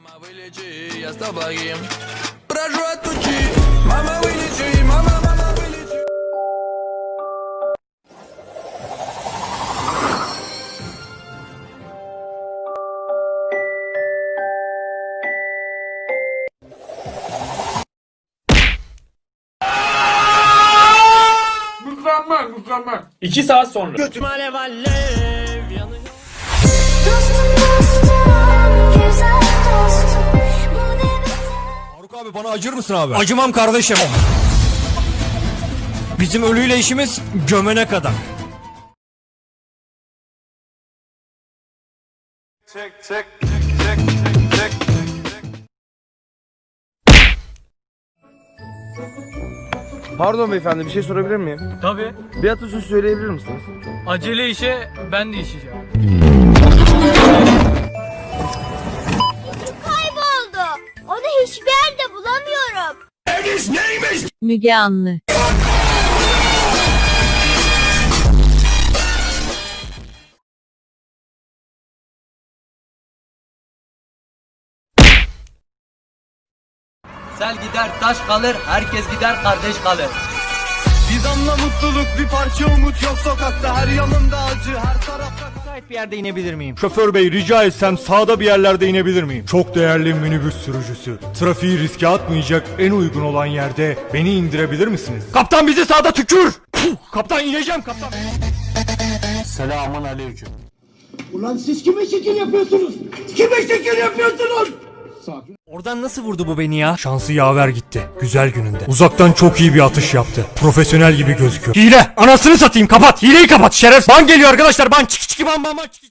Мама, вылечи, я с тобой. Прошу отпусти. Мама, вылечи, мама, мама, вылечи. İki saat sonra. Dostum dostum, abi bana acır mısın abi? Acımam kardeşim. Bizim ölüyle işimiz gömene kadar. Pardon beyefendi bir şey sorabilir miyim? Tabii. Bir atasözü söyleyebilir misiniz? Acele işe ben de işeceğim. Müge Anlı Sel gider taş kalır, herkes gider kardeş kalır. Bir damla mutluluk bir parça umut yok sokakta her yanımda acı her tarafta Müsait bir yerde inebilir miyim? Şoför bey rica etsem sağda bir yerlerde inebilir miyim? Çok değerli minibüs sürücüsü. Trafiği riske atmayacak en uygun olan yerde beni indirebilir misiniz? Kaptan bizi sağda tükür! Puh, kaptan ineceğim kaptan. Selamun aleyküm. Oradan nasıl vurdu bu beni ya? Şansı yaver gitti. Güzel gününde. Uzaktan çok iyi bir atış yaptı. Profesyonel gibi gözüküyor. Hile! Anasını satayım kapat! Hileyi kapat şeref! Ban geliyor arkadaşlar ban çık çık ban ban ban çık.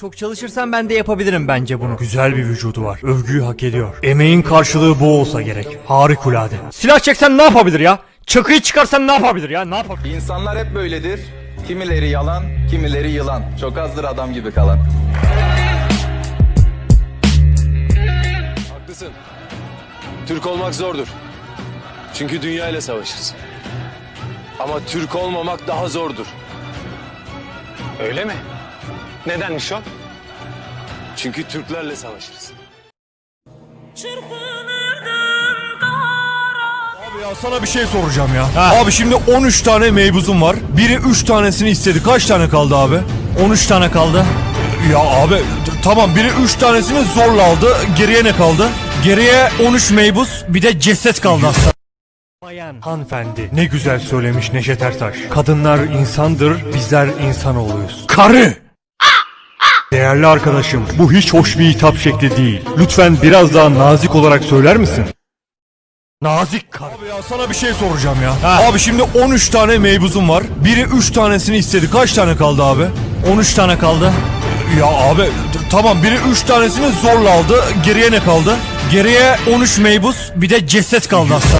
Çok çalışırsam ben de yapabilirim bence bunu. Güzel bir vücudu var. Övgüyü hak ediyor. Emeğin karşılığı bu olsa gerek. Harikulade. Silah çeksen ne yapabilir ya? Çakıyı çıkarsan ne yapabilir ya? Ne yapabilir? İnsanlar hep böyledir. Kimileri yalan, kimileri yılan. Çok azdır adam gibi kalan. Haklısın. Türk olmak zordur. Çünkü dünya ile savaşırız. Ama Türk olmamak daha zordur. Öyle mi? Nedenmiş o? Çünkü Türklerle savaşırız. Abi ya sana bir şey soracağım ya. Abi şimdi 13 tane meybuzum var. Biri 3 tanesini istedi. Kaç tane kaldı abi? 13 tane kaldı. Ya abi tamam biri 3 tanesini zorla aldı. Geriye ne kaldı? Geriye 13 meybuz bir de ceset kaldı aslında. Bayan. Hanımefendi ne güzel söylemiş Neşet Ertaş. Kadınlar insandır, bizler insanoğluyuz. Karı! Değerli arkadaşım, bu hiç hoş bir hitap şekli değil. Lütfen biraz daha nazik olarak söyler misin? Nazik karı. Abi ya sana bir şey soracağım ya. Abi şimdi 13 tane meybuzum var. Biri 3 tanesini istedi. Kaç tane kaldı abi? 13 tane kaldı. Ya abi tamam biri 3 tanesini zorla aldı. Geriye ne kaldı? Geriye 13 meybuz bir de ceset kaldı aslında.